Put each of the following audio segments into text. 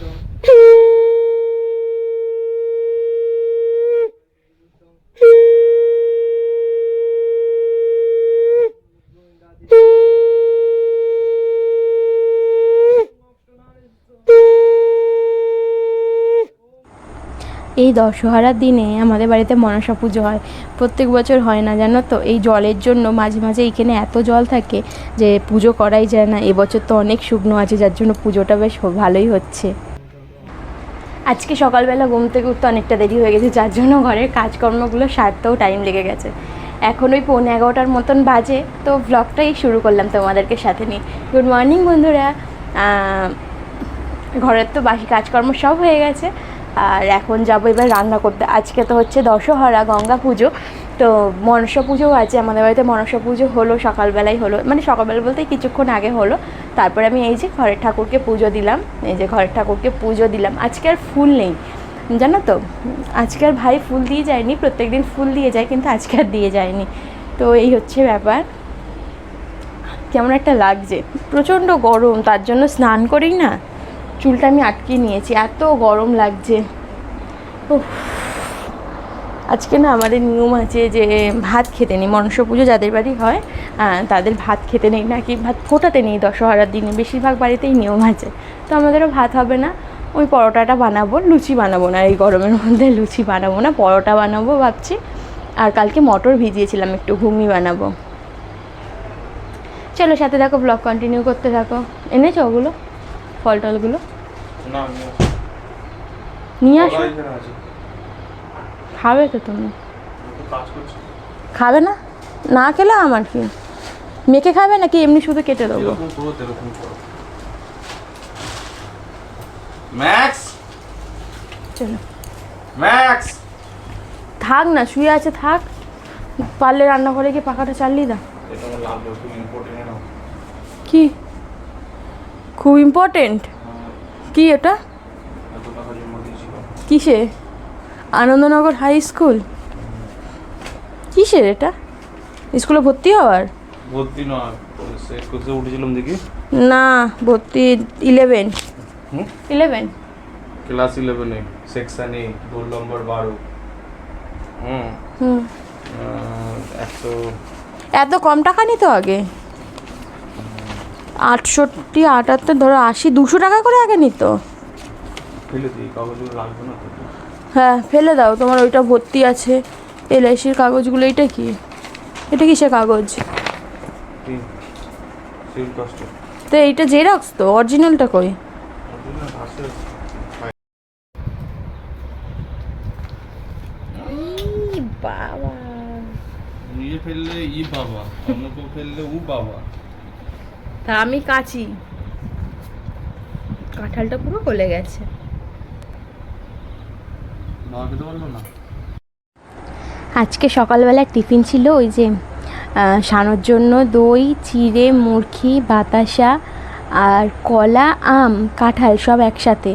哼 এই দশহরার দিনে আমাদের বাড়িতে মনসা পুজো হয়। প্রত্যেক বছর হয় না, জানো তো? এই জলের জন্য মাঝে মাঝে এইখানে এত জল থাকে যে পুজো করাই যায় না। এবছর তো অনেক শুকনো আছে, যার জন্য পুজোটা বেশ ভালোই হচ্ছে। আজকে সকালবেলা ঘুম থেকে উঠতে অনেকটা দেরি হয়ে গেছে, যার জন্য ঘরের কাজকর্মগুলো সারতেও টাইম লেগে গেছে। এখন ওই পৌনে এগারোটার মতন বাজে, তো ব্লগটাই শুরু করলাম তোমাদেরকে সাথে নিয়ে। গুড মর্নিং বন্ধুরা। ঘরের তো বাকি কাজকর্ম সব হয়ে গেছে। আর এখন যাব এবার রান্না করতে। আজকে তো হচ্ছে দশহরা, গঙ্গা পুজো। তো মনসা পুজোও আছে, আমাদের বাড়িতে মনসা পুজো হলো সকালবেলায় হলো। মানে সকালবেলা বলতে কিছুক্ষণ আগে হলো। তারপরে আমি এই যে ঘরের ঠাকুরকে পুজো দিলাম, এই যে ঘরের ঠাকুরকে পুজো দিলাম। আজকে আর ফুল নেই, জানো তো? আজকে আর ভাই ফুল দিয়ে যায়নি প্রত্যেক দিন ফুল দিয়ে যায়, কিন্তু আজকে আর দিয়ে যায়নি। তো এই হচ্ছে ব্যাপার। কেমন একটা লাগছে। প্রচণ্ড গরম, তার জন্য স্নান করেই না, চুলটা আমি আটকে নিয়েছি। এত গরম লাগছে। আজকে না আমাদের নিয়ম আছে যে ভাত খেতে নেই, মনসা পুজো যাদের বাড়ি হয় তাদের ভাত খেতে নেই, নাকি ভাত ফোটাতে নেই দশহরার দিনে, বেশিরভাগ বাড়িতেই নিয়ম আছে। তো আমাদেরও ভাত হবে না, ওই পরোটাটা বানাবো, লুচি বানাবো না, এই গরমের মধ্যে লুচি বানাবো না, পরোটা বানাবো ভাবছি। আর কালকে মটর ভিজিয়েছিলাম, একটু ঘুগনি বানাবো। চলো সাথে থাকো ব্লগ কন্টিনিউ করতে থাকো। এনেছো ওগুলো? ফল টলগুলো না নিয়ে আসো। খাবে তো তুমি। খাবে না? না খেলে আমার কি? মেখে খাবে নাকি এমনি শুধু কেটে দেবো? ম্যাক্স! চলো। ম্যাক্স! থাক না শুয়ে আছে থাক। পারলে রান্না করে গিয়ে পাখাটা চালিয়ে দাও। কি? খুব ইম্পর্টেন্ট কি এটা এত টাকা জমা দিয়েছিল কিসে? Anandanagar high school? কিসের এটা? স্কুলে ভর্তি হওয়ার? ভর্তি নয় উঠেছিলাম দেখি? না ভর্তি ইলেভেন ইলেভেন ক্লাস ইলেভেনে সেকশন এ রোল নম্বর বারো। হুম। হুম। একশো এত কম টাকা নিত আগে? আটষট্টি আটাত্তর ধরো আশি দুশো টাকা করে আগে নিত? ফেলে দিই কাগজগুলো লাগবে না হ্যাঁ ফেলে দাও তোমার ওইটা ভর্তি আছে। এলআইসির কাগজগুলো এটা কি? এটা কিসের কাগজ? তো এইটা জেরক্স তো অরিজিনালটা কই? বাবা। নিজে ফেললে ই বাবা অন্য কেউ ফেললে উ বাবা। তা আমি কাচি। কাঁঠালটা পুরো গলে গেছে। আজকে সকালবেলা টিফিন ছিল ওই যে সানোর জন্য দই, চিড়ে, মুরখি, বাতাসা আর কলা, আম, কাঁঠাল সব একসাথে।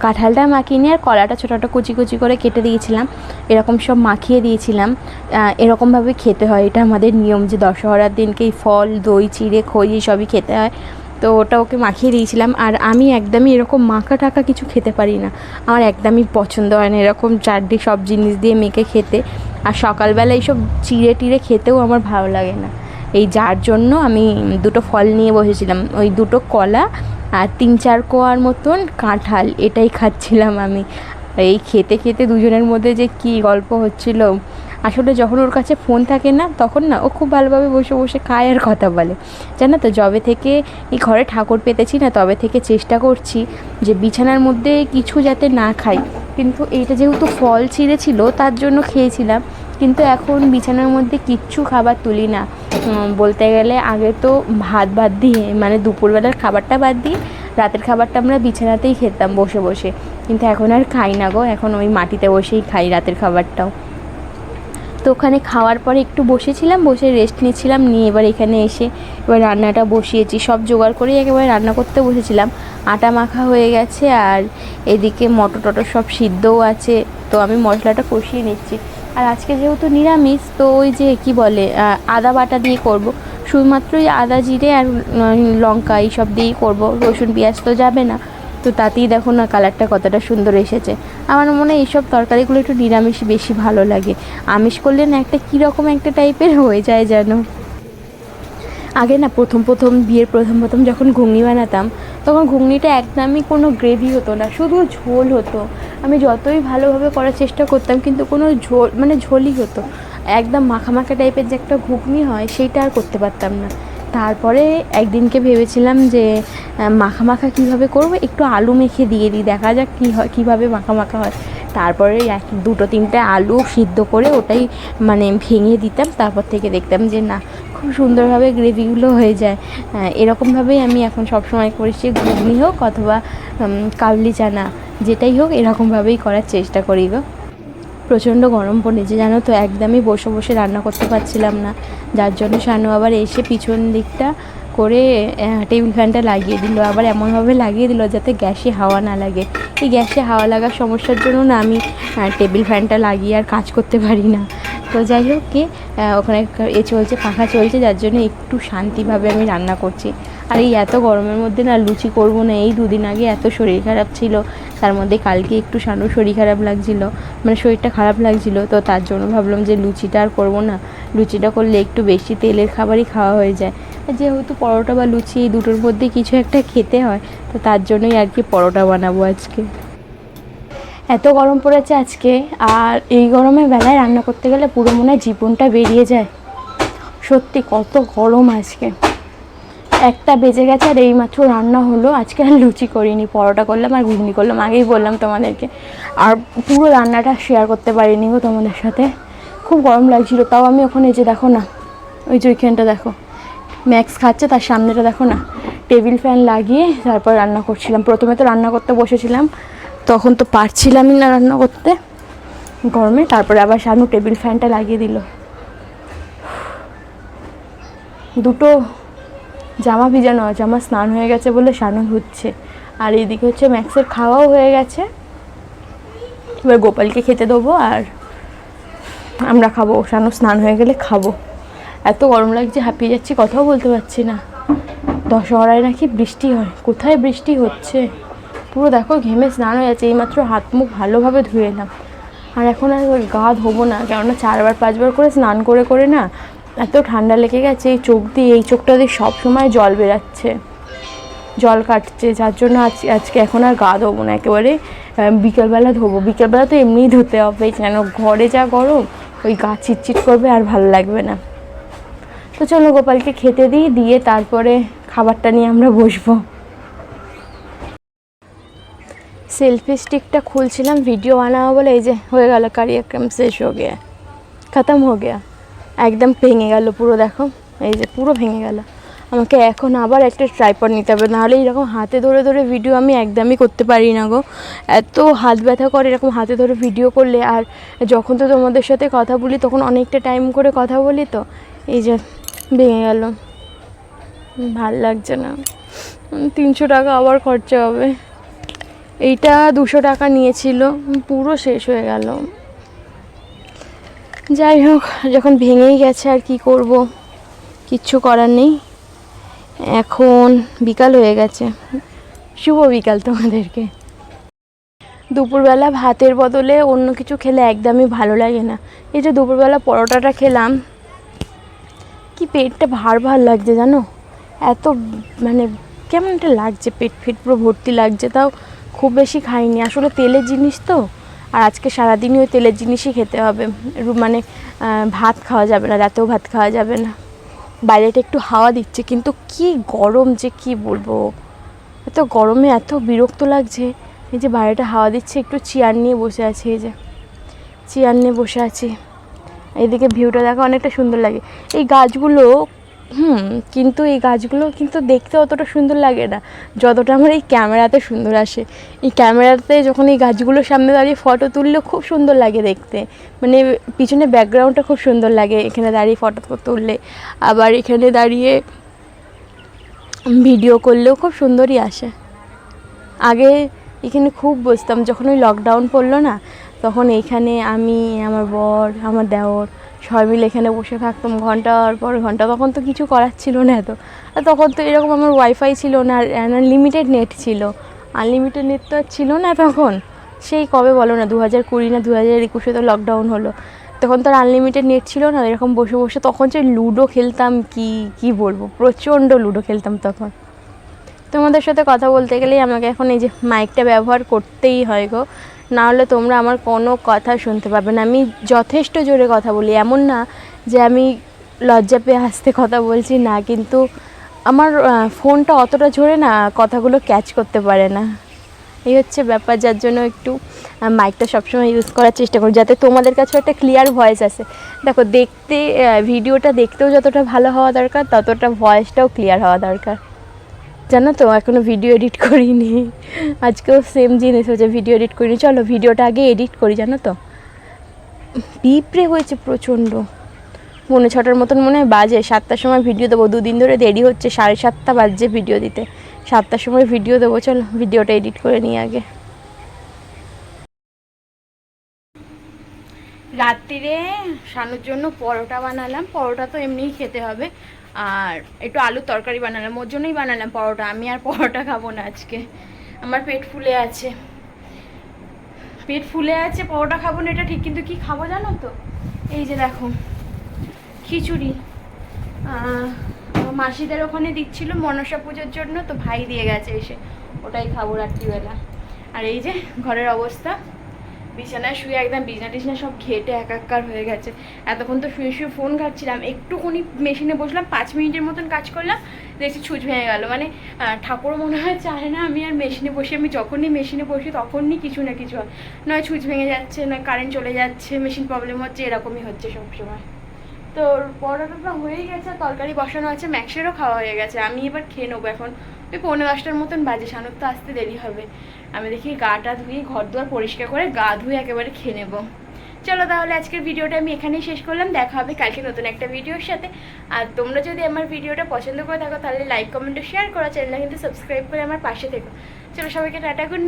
কাঁঠালটা মাখিয়ে নিয়ে আর কলাটা ছোটো ছোটো কুচি কুচি করে কেটে দিয়েছিলাম। এরকম সব মাখিয়ে দিয়েছিলাম। এরকমভাবে খেতে হয়। এটা আমাদের নিয়ম যে দশহরার দিনকে ফল, দই, চিড়ে, খই সবই খেতে হয়। তো ওটা ওকে মাখিয়ে দিয়েছিলাম আর আমি একদমই এরকম মাখা টাকা কিছু খেতে পারি না। আমার একদমই পছন্দ হয় না এরকম চারটি সব জিনিস দিয়ে মেখে খেতে। আর সকালবেলা এইসব চিড়ে টিড়ে খেতেও আমার ভালো লাগে না। এই যার জন্য আমি দুটো ফল নিয়ে বসেছিলাম। ওই দুটো কলা আর তিন চার কোয়ার মতন কাঁঠাল এটাই খাচ্ছিলাম আমি। এই খেতে খেতে দুজনের মধ্যে যে কী গল্প হচ্ছিল আসলে যখন ওর কাছে ফোন থাকে না, তখন না ও খুব ভালোভাবে বসে বসে খায় আর কথা বলে। জানো তো, যবে থেকে এই ঘরে ঠাকুর পেতেছি না, তবে থেকে চেষ্টা করছি যে বিছানার মধ্যে কিছু যাতে না খাই। কিন্তু এইটা যেহেতু ফল ছিঁড়েছিল, তার জন্য খেয়েছিলাম। কিন্তু এখন বিছানার মধ্যে কিচ্ছু খাবার তুলি না। বলতে গেলে আগে তো ভাত বাদ দিয়ে মানে দুপুরবেলার খাবারটা বাদ দিয়ে, রাতের খাবারটা আমরা বিছানাতেই খেতাম বসে বসে। কিন্তু এখন আর খাই না গো, এখন ওই মাটিতে বসেই খাই রাতের খাবারটাও। তো ওখানে খাওয়ার পরে একটু বসেছিলাম, বসে রেস্ট নিয়েছিলাম নিয়ে এবার এখানে এসে এবার রান্নাটা বসিয়েছি। সব জোগাড় করেই একেবারে রান্না করতে বসেছিলাম। আটা মাখা হয়ে গেছে আর এদিকে মটর টটর সব সিদ্ধও আছে, তো আমি মশলাটা কষিয়ে নিচ্ছি। আর আজকে যেহেতু নিরামিষ, তো ওই যে কি বলে আদা বাটা দিয়ে করব। শুধুমাত্র ওই আদা, জিরে আর লঙ্কা এইসব দিয়েই করব। রসুন, পেঁয়াজ তো যাবে না। তো তাতেই দেখো না কালারটা কতটা সুন্দর এসেছে। আমার মনে হয় এইসব তরকারিগুলো একটু নিরামিষ বেশি ভালো লাগে। আমিষ করলে না একটা কীরকম একটা টাইপের হয়ে যায় যেন। আগে না প্রথম প্রথম বিয়ের প্রথম প্রথম যখন ঘুগনি বানাতাম, তখন ঘুগনিটা একদমই কোনো গ্রেভি হতো না, শুধু ঝোল হতো। আমি যতই ভালোভাবে করার চেষ্টা করতাম কিন্তু কোনো ঝোল মানে ঝোলই হতো। একদম মাখা মাখা টাইপের যে একটা ঘুগনি হয়, সেইটা আর করতে পারতাম না। তারপরে একদিনকে ভেবেছিলাম যে মাখা মাখা কীভাবে করব? একটু আলু মেখে দিয়ে দিই, দেখা যাক কী হয়, কীভাবে মাখা মাখা হয়। তারপরে এক, দুটো, তিনটে আলু সিদ্ধ করে ওটাই মানে ভেঙে দিতাম। তারপর থেকে দেখতাম যে, না, খুব সুন্দরভাবে গ্রেভিগুলো হয়ে যায়। এরকমভাবেই আমি এখন সবসময় করি। সে ঘুগনি হোক অথবা কাবলি চানা, যেটাই হোক, এরকমভাবেই করার চেষ্টা করি গো। প্রচণ্ড গরম পড়েছে, জানো তো? একদমই বসে বসে রান্না করতে পারছিলাম না। যার জন্য শানু আবার এসে পিছন দিকটা করে টেবিল ফ্যানটা লাগিয়ে দিল। আবার এমনভাবে লাগিয়ে দিল যাতে গ্যাসে হাওয়া না লাগে। এই গ্যাসে হাওয়া লাগার সমস্যার জন্য না আমি টেবিল ফ্যানটা লাগিয়ে আর কাজ করতে পারি না। তো যাই হোক কি ওখানে এ চলছে পাখা চলছে, যার জন্য একটু শান্তিভাবে আমি রান্না করছি। আর এই এত গরমের মধ্যে না লুচি করব না, এই দুদিন আগে এত শরীর খারাপ ছিল। তার মধ্যে কালকে একটু সানু শরীর খারাপ লাগছিল মানে শরীরটা খারাপ লাগছিল, তো তার জন্য ভাবলাম যে লুচিটা আর করব না। লুচিটা করলে একটু বেশি তেলের খাবারই খাওয়া হয়ে যায়। যেহেতু পরোটা বা লুচি এই দুটোর মধ্যে কিছু একটা খেতে হয়, তো তার জন্যই আর কি পরোটা বানাবো আজকে। এত গরম পড়েছে আজকে, আর এই গরমে বেলায় রান্না করতে গেলে পুরো মনে হয় জীবনটা বেরিয়ে যায়। সত্যি কত গরম আজকে। একটা বেজে গেছে আর এইমাত্র রান্না হলো। আজকে আর লুচি করিনি, পরোটা করলাম আর ঘুগনি করলাম, আগেই বললাম তোমাদেরকে। আর পুরো রান্নাটা শেয়ার করতে পারিনি গো তোমাদের সাথে। খুব গরম লাগছিল, তাও আমি ওখানে যে দেখো না, ওই যে ওইখানটা দেখো। ম্যাক্স খাচ্ছে, তার সামনেটা দেখো না। টেবিল ফ্যান লাগিয়ে তারপর রান্না করছিলাম। প্রথমে তো রান্না করতে বসেছিলাম তখন তো পারছিলামই না রান্না করতে। গরমে, তারপরে আবার শানু টেবিল ফ্যানটা লাগিয়ে দিল। দুটো জামা ভিজানো আছে, আমার স্নান হয়ে গেছে বলে শানু হচ্ছে আর এইদিকে হচ্ছে ম্যাক্সের খাওয়াও হয়ে গেছে। এবার গোপালকে খেতে দেবো আর আমরা খাব। শানু স্নান হয়ে গেলে খাব। এত গরম লাগছে, হাঁপিয়ে যাচ্ছি, কথাও বলতে পারছি না। দশহরায় নাকি বৃষ্টি হয়। কোথায় বৃষ্টি হচ্ছে? পুরো দেখো ঘেমে স্নান হয়ে যাচ্ছে, এইমাত্র হাত মুখ ভালোভাবে ধুয়ে এলাম। আর এখন আর গা ধোবো না, কেননা চারবার, পাঁচবার করে স্নান করে করে না এত ঠান্ডা লেগে গেছে, এই চোখ দিয়ে, এই চোখটা দিয়ে সব সময় জল বেরাচ্ছে। জল কাটছে, যার জন্য আজ, আজকে এখন আর গা ধোবো না, একেবারে বিকেলবেলা ধোবো। বিকেলবেলা তো এমনিই ধুতে হবে কেন ঘরে যা গরম, ওই গা চিটচিট করবে আর ভালো লাগবে না। তো চলো গোপালকে খেতে দিই, দিয়ে তারপরে খাবারটা নিয়ে আমরা বসবো। সেলফি স্টিকটা খুলছিলাম, ভিডিও বানাবো বলে এই যে হয়ে গেল, কারিয়াক্রম শেষ হো গিয়া, খতম হো গিয়া, একদম ভেঙে গেল পুরো, দেখো, এই যে পুরো ভেঙে গেল। আমাকে এখন আবার একটা ট্রাইপড নিতে হবে, নাহলে এরকম হাতে ধরে ধরে ভিডিও আমি একদমই করতে পারি না গো। এত হাত ব্যথা করে এরকম হাতে ধরে ভিডিও করলে, আর যখন তো তোমাদের সাথে কথা বলি, তখন অনেকটা টাইম করে কথা বলি তো, এই যে ভেঙে গেল। ভালো লাগছে না। তিনশো টাকা আবার খরচা হবে। এইটা দুশো টাকা নিয়েছিল। পুরো শেষ হয়ে গেল। যাই হোক, যখন ভেঙেই গেছে আর কি করব, কিচ্ছু করার নেই। এখন বিকাল হয়ে গেছে। শুভ বিকাল তোমাদেরকে। দুপুরবেলা ভাতের বদলে অন্য কিছু খেলে একদমই ভালো লাগে না। এই যে দুপুরবেলা পরোটাটা খেলাম, কি পেটটা ভার ভার লাগছে জানো? এত মানে কেমন একটা লাগছে, পেট ফিট পুরো ভর্তি লাগছে, তাও খুব বেশি খাইনি। আসলে তেলের জিনিস তো, আর আজকে সারাদিনই ওই তেলের জিনিসই খেতে হবে। মানে ভাত খাওয়া যাবে না রাতেও ভাত খাওয়া যাবে না। বাইরেটা একটু হাওয়া দিচ্ছে, কিন্তু কি গরম যে কি বলব? এত গরমে এত বিরক্ত লাগছে। এই যে বাইরেটা হাওয়া দিচ্ছে, একটু চেয়ার নিয়ে বসে আছি, এই যে। চেয়ার নিয়ে বসে আছি। এদিকে ভিউটা দেখা, অনেকটা সুন্দর লাগে। এই গাছগুলো হুম, কিন্তু এই গাছগুলো কিন্তু দেখতে অতটা সুন্দর লাগে না। যতটা আমার এই ক্যামেরাতে সুন্দর আসে। এই ক্যামেরাতে যখন এই গাছগুলোর সামনে দাঁড়িয়ে ফটো তুললে খুব সুন্দর লাগে দেখতে। মানে পিছনে ব্যাকগ্রাউন্ডটা খুব সুন্দর লাগে, এখানে দাঁড়িয়ে ফটো তুললে। আবার এখানে দাঁড়িয়ে ভিডিও করলেও খুব সুন্দরই আসে। আগে এখানে খুব বসতাম, যখন ওই লকডাউন পড়ল না, তখন এইখানে আমি, আমার বর, আমার দেওর সবাই মিলে এখানে বসে থাকতাম ঘণ্টার পর ঘণ্টা। তখন তো কিছু করার ছিল না এত। আর তখন তো এরকম আমার ওয়াইফাই ছিল না, আর লিমিটেড নেট ছিল। আনলিমিটেড নেট তো আর ছিল না তখন। সেই কবে বলো না দু হাজার কুড়ি না দু হাজার একুশে তো লকডাউন হলো। তখন তো আর আনলিমিটেড নেট ছিল না, এরকম বসে বসে। তখন যে লুডো খেলতাম, কি কি বলব? প্রচণ্ড লুডো খেলতাম তখন। তোমাদের সাথে কথা বলতে গেলেই আমাকে এখন এই যে মাইকটা ব্যবহার করতেই হয় গো। না হলে তোমরা আমার কোনো কথা শুনতে পাবে না। আমি যথেষ্ট জোরে কথা বলি, এমন না যে আমি লজ্জা পেয়ে হাসতে কথা বলছি না, কিন্তু আমার ফোনটা অতটা জোরে না, কথাগুলো ক্যাচ করতে পারে না। এই হচ্ছে ব্যাপার, যার জন্য একটু মাইকটা সবসময় ইউজ করার চেষ্টা করি, যাতে তোমাদের কাছেও একটা ক্লিয়ার ভয়েস আসে। দেখো, দেখতে ভিডিওটা দেখতেও যতটা ভালো হওয়া দরকার, ততটা ভয়েসটাও ক্লিয়ার হওয়া দরকার। জানো তো এখনও ভিডিও এডিট করিনি। আজকেও সেম জিনিস হয়েছে ভিডিও এডিট করিনি। চলো ভিডিওটা আগে এডিট করি, জানো তো? পিঁপড়ে হয়েছে প্রচণ্ড। মনে ছটার মতন মনে হয় বাজে। সাতটার সময় ভিডিও দেবো। দুদিন ধরে দেরি হচ্ছে, সাড়ে সাতটা বাজছে ভিডিও দিতে। সাতটার সময় ভিডিও দেবো, চলো ভিডিওটা এডিট করে নিই আগে। রাত্রিরে শানুর জন্য পরোটা বানালাম। পরোটা তো এমনিই খেতে হবে। আর একটু আলুর তরকারি বানালাম। ওর জন্যই বানালাম পরোটা। আমি আর পরোটা খাব না আজকে। আমার পেট ফুলে আছে। পেট ফুলে আছে, পরোটা খাব না, এটা ঠিক। কিন্তু কি খাব জানো তো? এই যে দেখো, খিচুড়ি। মাসিদের ওখানে দিচ্ছিল মনসা পুজোর জন্য, তো ভাই দিয়ে গেছে এসে। ওটাই খাব রাত্রিবেলা। আর এই যে ঘরের অবস্থা। বিছানায় শুয়ে একদম বিছনা টিছনা সব ঘেটে একাকার হয়ে গেছে। এতক্ষণ তো শুয়ে শুয়ে ফোন ঘাটছিলাম। একটুখানি মেশিনে বসলাম, পাঁচ মিনিটের মতন কাজ করলাম, দেখছি ছুঁচ ভেঙে গেল। মানে ঠাকুর মনে হয় চায় না আমি আর মেশিনে বসে। আমি যখনই মেশিনে বসি তখনই কিছু না কিছু হয়। নয় ছুঁচ ভেঙে যাচ্ছে নয় কারেন্ট চলে যাচ্ছে মেশিন প্রবলেম হচ্ছে, এরকমই হচ্ছে সবসময়। তো পরোটাটা হয়েই গেছে, তরকারি বসানো আছে ম্যাক্সেরও খাওয়া হয়ে গেছে। আমি এবার খেয়ে নেব এখন। ওই পৌনে দশটার মতন বাজে সানুর তো আসতে দেরি হবে। আমি দেখি গা টা ধুয়ে ঘর দুয়ার পরিষ্কার করে গা ধুয়ে একেবারে খেয়ে নেব। চলো তাহলে আজকের ভিডিওটা আমি এখানেই শেষ করলাম। দেখা হবে কালকে নতুন একটা ভিডিওর সাথে। আর তোমরা যদি আমার ভিডিওটা পছন্দ করে থাকো, তাহলে লাইক কমেন্ট শেয়ার করো। চ্যানেলটা কিন্তু সাবস্ক্রাইব করে আমার পাশে থেকো। চলো সবাইকে টাটা গুড